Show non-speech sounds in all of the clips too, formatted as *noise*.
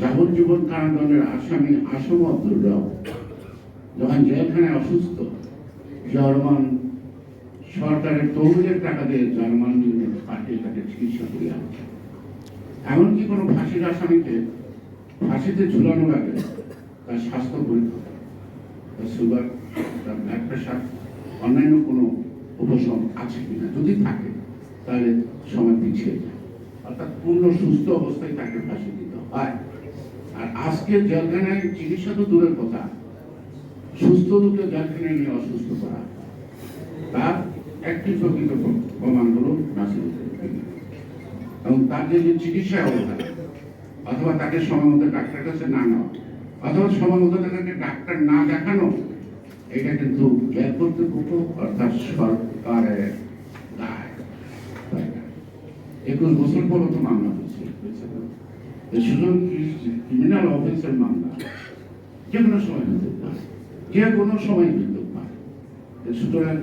যাবজ্জীবন কারাদণ্ডের আসামি আসম আব্দুর রব যখন জেলখানায় অসুস্থ, জার্মান সরকারের তহবিলের টাকা দিয়ে জার্মান পাঠিয়ে তাকে চিকিৎসা করিয়া এমনকি কোনো ফাঁসির আসামিকে ফাঁসিতে ঝুলানোর আগে তার স্বাস্থ্য পরীক্ষা তার সুগার, তার ব্লাড প্রেশার অন্যান্য কোনো উপশম আছে কিনা যদি থাকে, তাহলে সময় পিছিয়ে যায়। অর্থাৎ পূর্ণ সুস্থ অবস্থায় তাকে ফাঁসি দিতে হয়। আজকে জেলখানায় চিকিৎসা তো দূরের কথা। সুস্থ লোকে জেলখানায় নিয়ে অসুস্থ করা। তার একটি প্রকৃত প্রমাণ হলো নাসির এবং তার যে চিকিৎসায় অবহেলা অথবা তাকে সময় মতো ডাক্তারের কাছে না নেওয়া, অথবা সময় মতো তাকে ডাক্তার না দেখানো, এটা কিন্তু জেল কর্তৃপক্ষ অর্থাৎ সরকারের একুশ বছর পরও তো মামলা এই সুযোগ ক্রিমিনাল অফেন্সের মামলা। যে কোনো সময় হতে পারে। যে কোনো সময় কিন্তু পারে। সুতরাং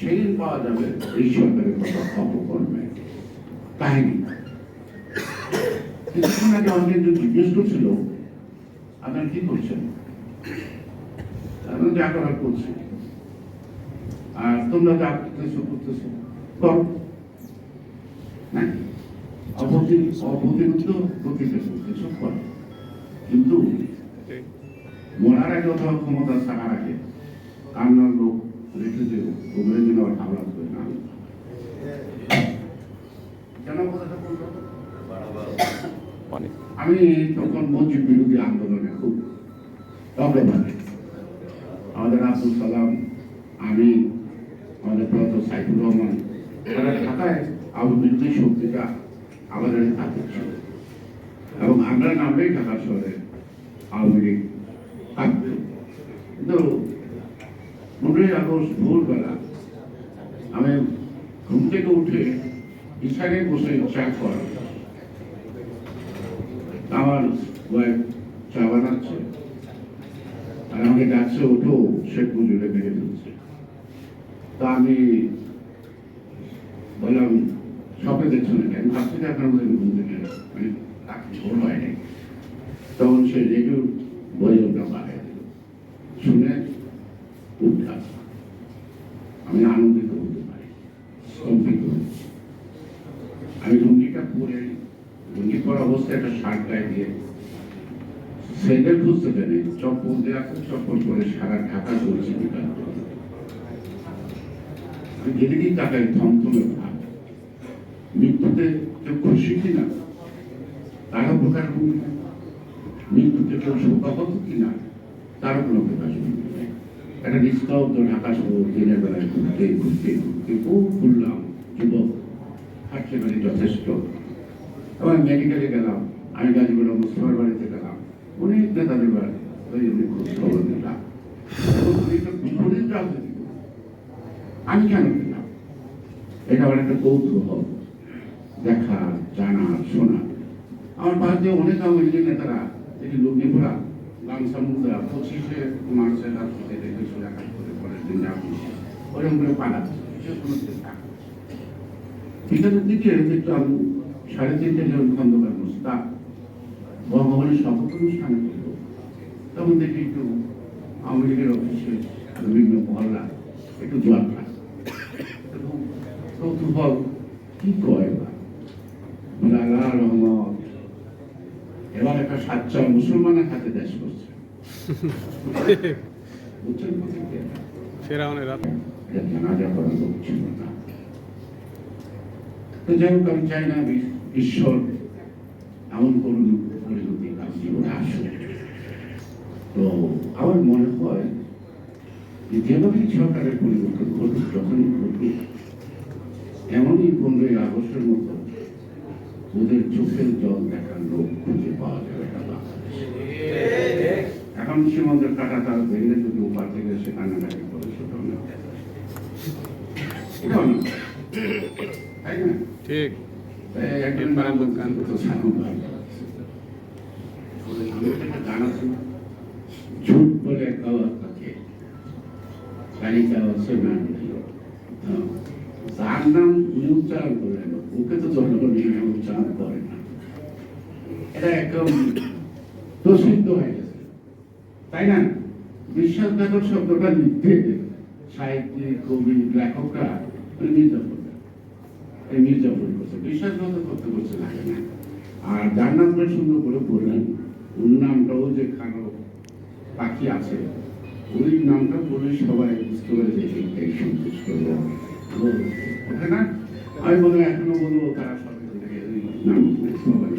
সেদিন পাওয়া যাবে এই সরকারের কথা অপকর্মে। কাহিনী। কিছুক্ষণ আগে আমাকে একজন জিজ্ঞেস করছিল, আপনার কি করছেন? আমরা যা করার আর তোমরা যা করো। অপতিরিক্ত প্রতিটা করতেছো করো কিন্তু মরার আগে অথবা ক্ষমতা থাকার আগে কান্নার লোক রেখে যে ওগুলো যেন হাওলা করে না কেন কথাটা বলল আমি তখন মসজিদ বিরোধী আন্দোলনে খুব অগ্রভাগে আমাদের আব্দুল সালাম আমি আমাদের প্রত সাইফুর রহমান তারা ঢাকায় আবু বিরোধী শক্তিটা আমাদের হাতে ছিল। এবং আমরা নামলেই ঢাকা শহরে আওয়ামী থাকবে কিন্তু ভোরবেলা। আমি ঘুম থেকে উঠে বিছানে বসে চা করা আমার ওয়াইফ চা বানাচ্ছে। আর আমাকে ডাকছে, ওঠো শেখ মুজিবে মেরে তা আমি বললাম সবে দেখছ না কেন? ভাবছি যে আপনার মধ্যে ঘুম থেকে মানে ঝোল হয় নাই। সে রেডিও বলে ওটা বাড়ায় দিল। শুনে উঠলাম আমি আনন্দিত হতে পারি হতে আমি লুঙ্গিটা পরে লুঙ্গি পরা অবস্থায় একটা শার্ট গায়ে দিয়ে সেন্ডেল খুঁজতে পেরে চপ্পল আছে চপ্পল পরে সারা ঢাকা চলছে। আমি যেদিকেই তাকাই, থমথমে ভাব। মৃত্যুতে কেউ খুশি কিনা? তারও প্রকার ভূমিকা কেউ শোকাহত কিনা তারও কোনো প্রকাশ নেই। একটা নিস্তব্ধ ঢাকা শহর দিনের বেলায় ঘুরতে ঘুরতে ঘুরতে খুব ঘুরলাম, যুবক। হাঁটতে পারি যথেষ্ট। এবং মেডিকেলে গেলাম আমি গাজীপুর মুস্তফার বাড়িতে গেলাম। অনেক নেতাদের বাড়ি ওই উনি খোঁজ খবর নিলাম। আমি কেন গেলাম? এটা আমার একটা কৌতূহল। দেখা, জানা, শোনা। আমার পাশে অনেক আওয়ামী নেতারা এটি লুঙ্গি পড়া গামছা মুদ্রা পঁচিশে মার্চের হাত থেকে দেখে সোজা কাজ করে পরের দিন আপনি ওরকম করে চিন্তা বিকেলের দিকে দেখলাম সাড়ে তিনটে জন খন্দকার মুস্তাক বঙ্গবনের শপথ অনুষ্ঠানে ছিল তখন দেখি একটু আওয়ামী লীগের অফিসে বিভিন্ন মহল্লা একটু খায়। এবং কৌতূহল কি কয়? *laughs* আমার মনে হয় যে সরকারের পরিবর্তন ঘটুক, যখনই ঘটুক, এমনই পনেরোই আগস্টের মতো ওদের চোখের জল দেখার লোক খুঁজে পাওয়া যাবে না। সীমান্তের কাটা তার ভেঙে যদি উপার থেকে সে কান্নাকাটি করে সেটাও না। তাই না? ঠিক। একজন গান করতো ভাই গান আছে? ঝুট বলে গাড়ি সে নাম উনি উচ্চারণ করেন ওকে তো জনগণ উচ্চারণ করে না। এটা একদম প্রসিদ্ধ হয়ে তাই না? বিশ্বাসঘাতক শব্দটা লিখতে সাহিত্যিক, কবি, লেখকরা মির্জাফর মির্জাফর করছে, বিশ্বাসঘাতক করতে করছে লাগে না। আর যার নামটা সুন্দর করে বললেন, ওর নামটাও যে কারও পাখি আছে ওই নামটা বলে সবাই বুঝতে পারে সন্তুষ্ট আমি বলব এখনও বলব, তারা সবাই নাম সবাই।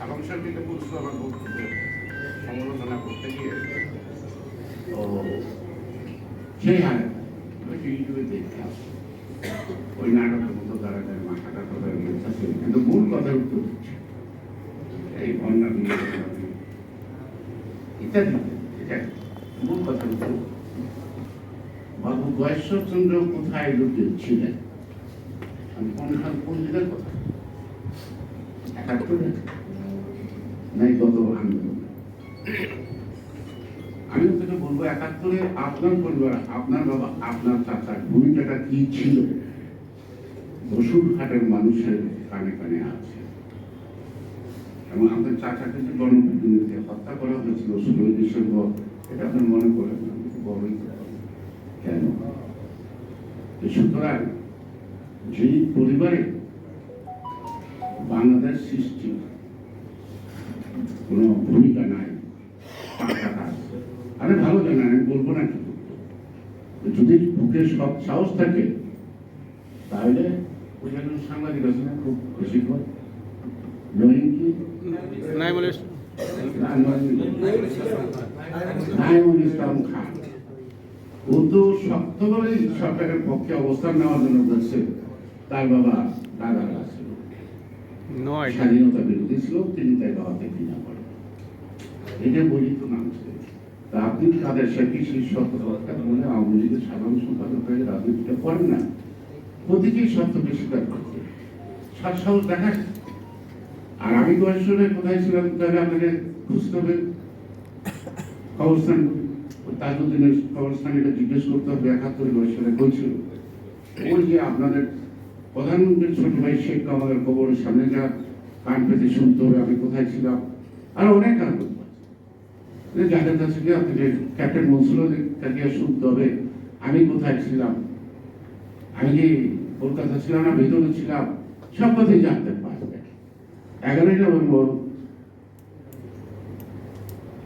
সালাম সাহেবকে বলছিল আমার বক্তব্যের সমালোচনা করতে গিয়ে। তো সেই হারে ওই ইউটিউবে দেখলাম। ওই নাটকের মতো তারা মাথাটা তাদের কিন্তু কথা উত্তর এই বন্যা কথা উত্তর বাবু গয়েশ্বরচন্দ্র কোথায় লুকিয়েছিলেন আমি কোন দিনের কথা? নাই আন্দোলন আমি তোকে বলব একাত্তরে আপনার পরিবার, আপনার বাবা, আপনার চাচার ভূমিকাটা কি ছিল? বসুরঘাটের মানুষের কানে কানে আছে। এবং আপনার চাচাকে যে গণপ্রতিনিধিতে হত্যা করা হয়েছিল ষোলোই ডিসেম্বর এটা আপনার মনে করেন বড়ই কেন? সুতরাং যেই পরিবারে বাংলাদেশ কোনো ভূমিকা নাই তার টাকা আছে। আরে ভালো জানা আমি বলব না যদি বুকে সব সাহস থাকে তাহলে ওই জন্য সাংবাদিক খুব বেশি নইন কি? নাই বলে নাইমুল ইসলাম খান। ও তো শক্তভাবে সরকারের পক্ষে অবস্থান নেওয়ার জন্য বলছে তার বাবা দাদা আছে নয়। স্বাধীনতা বিরোধী ছিল তিনি তাই বাবাকে ঘৃণা করেন। এটা বলি তো নাম ছিল। তা আপনি তাদের সেই সত্য হত্যা মনে আওয়ামী লীগের সাধারণ সম্পাদক হয়ে রাজনীতিটা করেন না। প্রতিটি সত্যকে স্বীকার করছে। দেখায় আর আমি বয়সে কোথায় ছিলাম তাহলে আপনাকে খুঁজতে হবে। কবরস্থান তাজুদ্দিনের কবরস্থান এটা জিজ্ঞেস করতে হবে একাত্তরে বয়সে কইছিল ওই যে আপনাদের প্রধানমন্ত্রীর ছোট ভাই শেখ কামালের কবরের সামনে যা কান পেতে শুনতে হবে, আমি কোথায় ছিলাম? আর অনেক কারণ। যাদের কাছে গিয়ে আপনি যে ক্যাপ্টেন মনসুর তাকে শুনতে হবে আমি কোথায় ছিলাম? আমি কি কলকাতা ছিলাম না ভেতরে ছিলাম? সব কথাই জানতে পারবে। এগারোই নভেম্বর,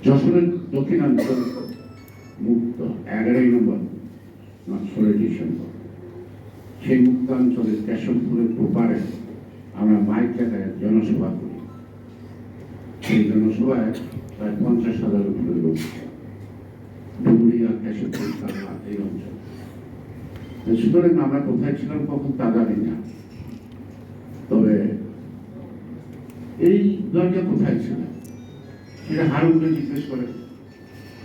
যশোরের দক্ষিণাঞ্চল মুক্ত, এগারোই নম্বর ষোলোই ডিসেম্বর। সেই মুক্তাঞ্চলের কেশবপুরের প্রপারে আমরা মাইক জায়গায় জনসভা করি। সেই জনসভায় প্রায় পঞ্চাশ হাজার উপরে লোক ডুবুরিয়া কেশবপুর কালনা এই অঞ্চল। সুতরাং আমরা কোথায় ছিলাম কখন তা জানি না। তবে এই দরজা কোথায় ছিল? সেটা হারুনকে জিজ্ঞেস করেন।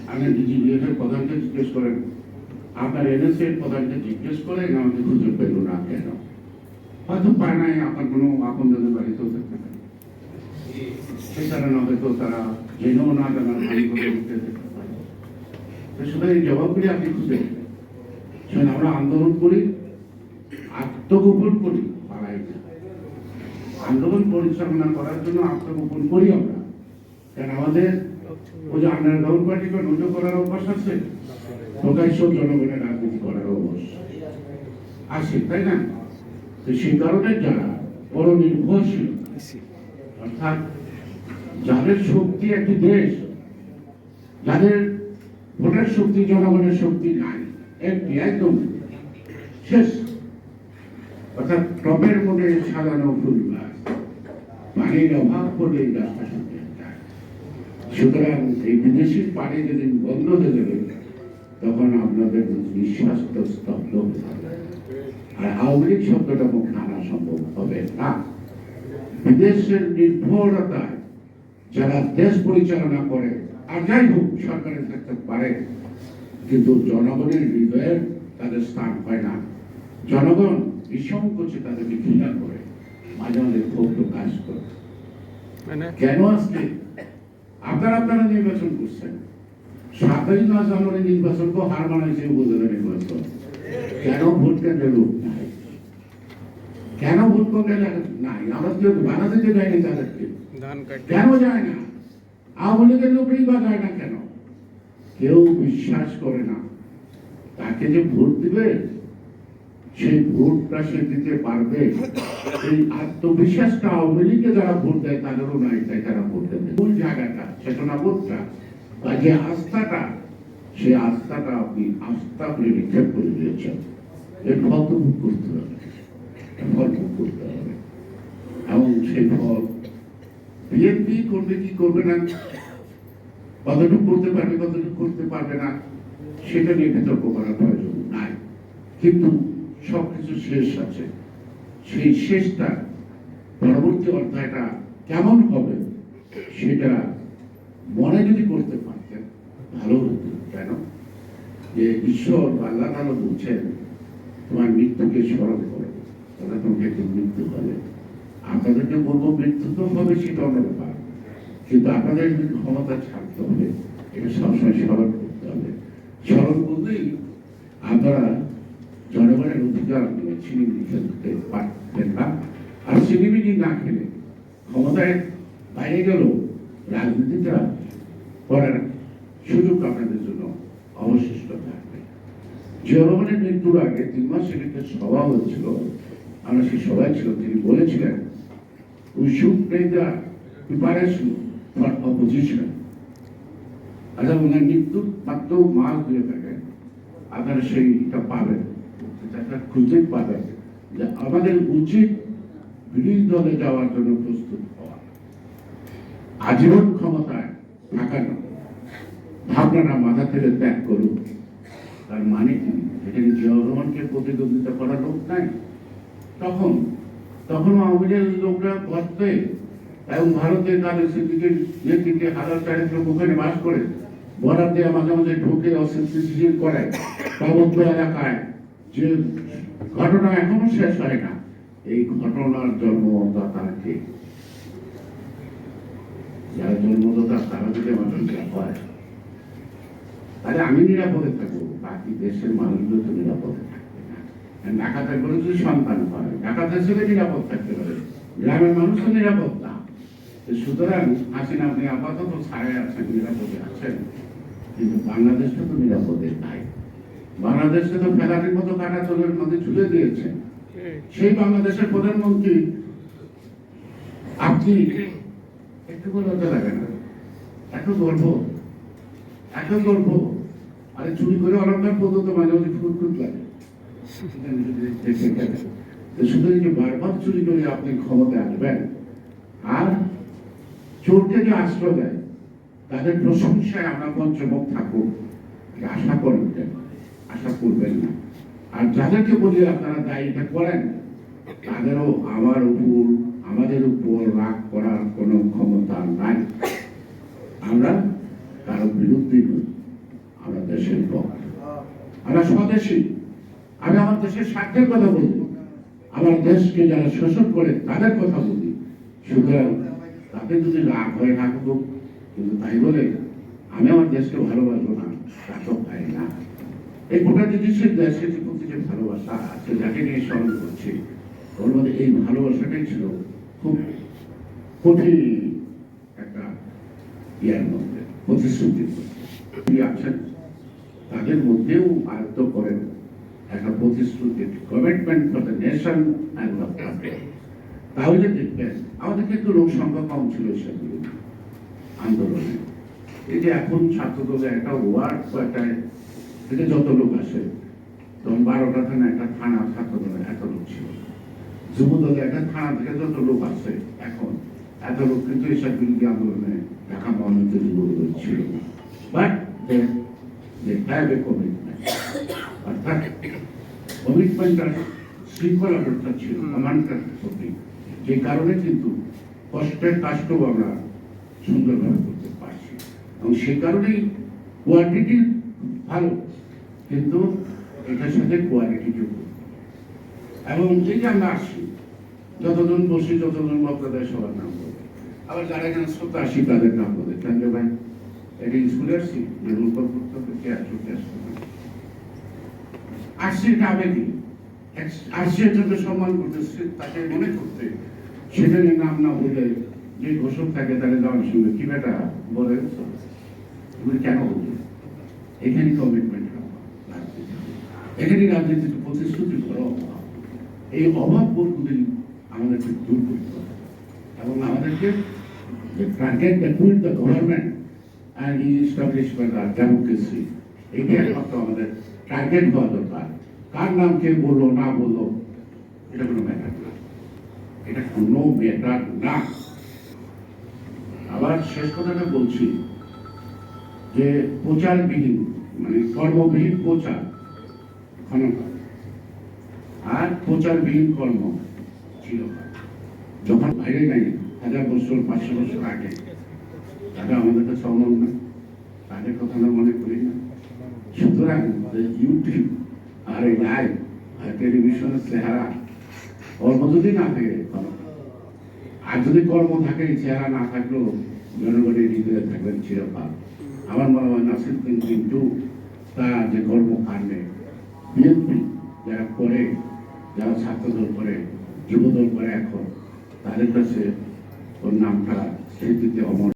আপনি ডিজিবিএফ এর প্রধানকে জিজ্ঞেস করেন। আপনার এনএসএ প্রধানকে জিজ্ঞেস করেন, আমাকে খুঁজে পেল না কেন? হয়তো পায় নাই, আপনার কোনো আপনজনের বাড়িতেও থাকতে সেই কারণে হয়তো তারা জেনেও না জানার সুতরাং এই জবাবগুলি আপনি খুঁজে। আমরা আন্দোলন করি আত্মগোপন করি পালাই না আন্দোলন পরিচালনা করার জন্য আত্মগোপন করি আমরা কারণ আমাদের ওই যে আন্ডারগ্রাউন্ড পার্টি বা নজর করার অভ্যাস আছে প্রকাশ্য জনগণের রাজনীতি করার অভ্যাস আছে তাই না তো সেই কারণে যারা বড় নির্ভরশীল অর্থাৎ যাদের শক্তি একটি দেশ, যাদের ভোটের শক্তি, জনগণের শক্তি নাই, একটি, একদম শেষ। অর্থাৎ টবের মধ্যে সাজানো ফুল গাছ পানির অভাব গাছটা শুকিয়ে সুতরাং এই বিদেশি পানি যদি বন্ধ হয়ে যাবে, তখন আপনাদের নিঃশ্বাস তো স্তব্ধ আর আওয়ামী শব্দটা মুখে আনা সম্ভব হবে না। বিদেশের নির্ভরতায় যারা দেশ পরিচালনা করে আর যাই হোক সরকারে থাকতে পারে কিন্তু জনগণের হৃদয়ে তাদের স্থান হয় না। জনগণ নিঃসংকোচে তাদেরকে ঘৃণা করে মাঝে মাঝে ক্ষোভ প্রকাশ করে। মানে? কেন আজকে? আপনারা আপনারা নির্বাচন করছেন। সাতই মাস আমরা নির্বাচন তো হার মানাইছে উপজেলা নির্বাচন। কেন ভোট কেন্দ্রে লোক নাই? কেন ভোট করবে নাই? আমরা কেউ বানাতে দিতে যায়নি তাদেরকে। কেন যায় না? আওয়ামী লীগের বা যায় না কেন? কেউ বিশ্বাস করে না। তাকে যে ভোট দিবে, সেই ভোটটা সে দিতে পারবে। এই আত্মবিশ্বাসটা আওয়ামী যারা ভোট দেয়, তাদেরও নাই, তাই তারা ভোট দেবে। কোন জায়গাটা, চেতনা বোধটা বা যে আস্থাটা, সেই আস্থাটা আপনি আস্থা করে নিক্ষেপ করে দিয়েছেন। এর ফল তো ভোগ করতে হবে। ফল ভোগ করতে হবে। এবং সেই ফল বিএনপি করবে কি করবে না? কতটুকু করতে পারবে, কতটুকু করতে পারবে না, সেটা নিয়ে বিতর্ক করার প্রয়োজন নাই। কিন্তু সবকিছু শেষ আছে। সেই শেষটা পরবর্তী অধ্যায়টা কেমন হবে, সেটা মনে যদি করতে পারতেন, ভালো হতো। কেন? যে ঈশ্বর আল্লাহ বলছেন, তোমার মৃত্যুকে স্মরণ করো। তাহলে তোমাকে একটু মৃত্যু হবে আপনাদেরকে বলব হবে সেটা অন্য ব্যাপার। কিন্তু আপনাদের ক্ষমতা ছাড়তে হবে, এটা সবসময় স্মরণ করতে হবে। স্মরণ করলেই আপনারা জনগণের অধিকার নিয়ে ছিনিমিনি খেলতে পারতেন না। আর ছিনিমিনি না খেলে ক্ষমতায় বাইরে গেল রাজনীতিটা করার সুযোগ আপনাদের জন্য অবশিষ্ট থাকবে। রহমানের মৃত্যুর আগে তিন মাস একটা সভা হয়েছিল, আমরা সেই সভায় ছিল তিনি বলেছিলেন we should play the preparation for opposition আচ্ছা ওনার মৃত্যুর মাত্র মাস দিয়ে থাকে। আপনারা সেইটা পাবেন। সেটা খুঁজে পাবেন যে আমাদের উচিত বিরোধী দলে যাওয়ার জন্য প্রস্তুত হওয়া। আজীবন ক্ষমতায় থাকা ভাবনাটা মাথা থেকে ত্যাগ করুন। তার মানে কি? এখানে জিয়া রহমানকে প্রতিদ্বন্দ্বিতা করার লোক নাই? তখন তখন আওয়ামী লোকরা ভাবতে এবং ভারতের তাদের সিদ্দিকের নেতৃত্বে হাজার লোক ওখানে বাস করে বরাদ দেওয়া মাঝে মাঝে ঢুকে অস্থিতিশীল করে পার্বত্য এলাকায়। যে ঘটনা এখনও শেষ হয় না। এই ঘটনার জন্মদাতা কে? যারা জন্মদাতা তারা যদি আমার হয় তাহলে আমি নিরাপদে থাকব, বাকি দেশের মানুষগুলো তো নিরাপদে। থাকবে না আর ঢাকাতে করে যদি সন্তান হয় ঢাকাতে ছেলে নিরাপদ থাকতে পারে, গ্রামের মানুষ নিরাপদ না। সুতরাং আসেন আপনি আপাতত ছাড়াই আছেন, নিরাপদে আছেন, কিন্তু বাংলাদেশটা তো নিরাপদে নাই। বাংলাদেশকে তো ফেরারির মতো কাটা চোরের মধ্যে ঝুলে দিয়েছেন সেই বাংলাদেশের প্রধানমন্ত্রী, আপনি একটু লজ্জা লাগে না। এত গর্ব এত গর্ব। আরে চুরি করে অলঙ্কার পর্যন্ত মাঝে মাঝে ফুট ফুট লাগে। যে বারবার চুরি করে আপনি ক্ষমতায় আসবেন। আর চোরকে যে আশ্রয় দেয়, তাদের প্রশংসায় আমরা পঞ্চমুখ থাকুক আশা করেন কেন আশা করবেন না। আর যাদেরকে বলি আপনারা দায়ীটা করেন, তাদেরও আমার উপর, আমাদের উপর রাগ করার কোনো ক্ষমতা নাই। আমরা কারও বিরুদ্ধে আমরা দেশের পক্ষে। আমরা স্বদেশী। দেশের স্বার্থের কথা বলি। আমার দেশকে যারা শোষণ করে, তাদের কথা বলি। সুতরাং তাতে যদি রাগ হয়ে থাকুক কিন্তু তাই বলে, আমি আমার দেশকে ভালোবাসবো না তা তো হয় না। এই গোটা জিনিসের দেশের প্রতি যে ভালোবাসা আছে, যাকে নিয়ে স্মরণ করছি ওর মধ্যে এই ভালোবাসাটাই ছিল খুব কঠিন একটা ইয়ার মধ্যে, প্রতিশ্রুতির মধ্যে। আছেন, তাদের মধ্যেও আয়ত্ত করেন। একটা প্রতিশ্রুতি commitment for the nation and the country তাহলে দেখবেন আমাদের কিন্তু লোক সংখ্যা কম ছিল সেগুলো আন্দোলনে। এই যে এখন ছাত্র দলে একটা ওয়ার্ড বা থেকে যত লোক আসে, তখন বারোটা থানা, একটা থানা ছাত্র দলে এত লোক ছিল। যুব দলে একটা থানা থেকে যত লোক আসে এখন, এত লোক কিন্তু এসব বিরোধী আন্দোলনে ঢাকা মহানগর যুব দল ছিল but they have a commitment. অর্থাৎ কমিটমেন্টটা শৃঙ্খলাবদ্ধতা ছিল কমান্ডার প্রতি। যে কারণে কিন্তু কষ্টের কাজটাও আমরা সুন্দরভাবে করতে পারছি। এবং সে কারণেই কোয়ালিটি ভালো কিন্তু এটার সাথে কোয়ালিটি যুক্ত এবং এই যে আমরা আসি যতজন বসি যতজন বক্তা দেয় সবার নাম বলে আবার যারা এখানে শ্রোতা আসি তাদের নাম বলে। কেন ভাই এটা স্কুলে আসছি যে রূপ করতে হবে কে আসবে কে আসবে এটা আবেগী আসিয়ার জন্য সম্মান করতেছে, তাকে মনে করতে সেখানে নাম না বলে যে ঘোষক থাকে তাহলে যাওয়ার সঙ্গে কি বেটা বলে তুমি কেন বলছো এখানে কমিটমেন্ট এখানে রাজনীতিতে প্রতিশ্রুতি করা অভাব এই অভাব বোধগুলি আমাদেরকে দূর করতে হবে। এবং আমাদেরকে গভর্নমেন্ট অ্যান্ড ইস্টাবলিশমেন্ট আর ডেমোক্রেসি এইটা একমাত্র আমাদের টার্গেট হওয়া দরকার? কার নাম কে বলল, না বলল? এটা কোনো ম্যাটার না। এটা কোনো ম্যাটার না। আবার শেষ কথাটা বলছি যে প্রচারবিহীন মানে কর্মবিহীন প্রচার ক্ষণকাল আর প্রচারবিহীন কর্ম চিরকাল যখন বাইরে নাই, হাজার বছর, পাঁচশো বছর আগে, তারা আমাদের কাছে না। তাদের কথা আমরা মনে করি না। সুতরাং ইউটিউব আর এই লাইভ আর টেলিভিশনের চেহারা কর্ম যদি না থাকে, আর যদি কর্ম থাকে চেহারা না থাকলেও জনগণের হৃদয়ে থাকবেন চিরকাল। আমার মনে হয় নাসির কিন্তু তার যে কর্মকাণ্ডে বিএনপি যারা করে, যারা ছাত্রদল করে, যুবদল করে এখন, তাদের কাছে ওর নামটা স্মৃতিতে অমর।